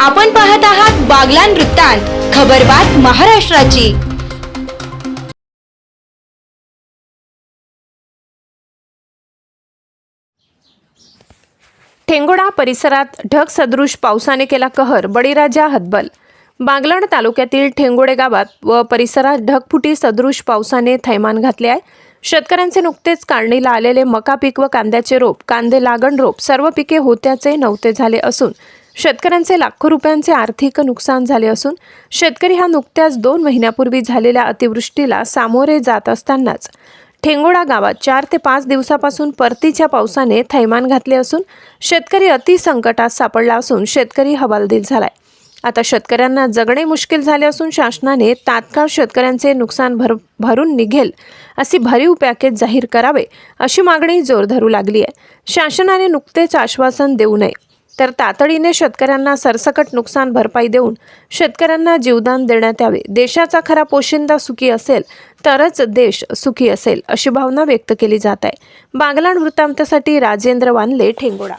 आपण पाहत आहात बागलान वृत्तांत खबरबात महाराष्ट्राची. ठेंगोडा परिसरात ढग सदृश पावसाने केला कहर बळीराजा हतबल. बागलाण तालुक्यातील ठेंगोडे गावात व परिसरात ढगफुटी सदृश पावसाने थैमान घातले आहे. शेतकऱ्यांचे नुकतेच काढणीला आलेले मका पीक व कांद्याचे रोप कांदे लागण रोप सर्व पिके होत्याचे नव्हते झाले असून शेतकऱ्यांचे लाखो रुपयांचे आर्थिक नुकसान झाले असून शेतकरी हा नुकत्याच दोन महिन्यापूर्वी झालेल्या अतिवृष्टीला सामोरे जात असतानाच ठेंगोडा गावात चार ते पाच दिवसापासून परतीच्या पावसाने थैमान घातले असून शेतकरी अतिसंकटात सापडला असून शेतकरी हवालदिल झालाय. आता शेतकऱ्यांना जगणे मुश्किल झाले असून शासनाने तात्काळ शेतकऱ्यांचे नुकसान भर भरून निघेल अशी भरीव पॅकेज जाहीर करावे अशी मागणी जोर धरू लागली आहे शासनाने नुकतेच आश्वासन देऊ नये. तर तातडीने शेतकऱ्यांना सरसकट नुकसान भरपाई देऊन शेतकऱ्यांना जीवदान देण्यात यावे. देशाचा खरा पोशिंदा सुखी असेल तरच देश सुखी असेल अशी भावना व्यक्त केली जात आहे. बागलाण वृत्तांतासाठी राजेंद्र वानले ठेंगोडा.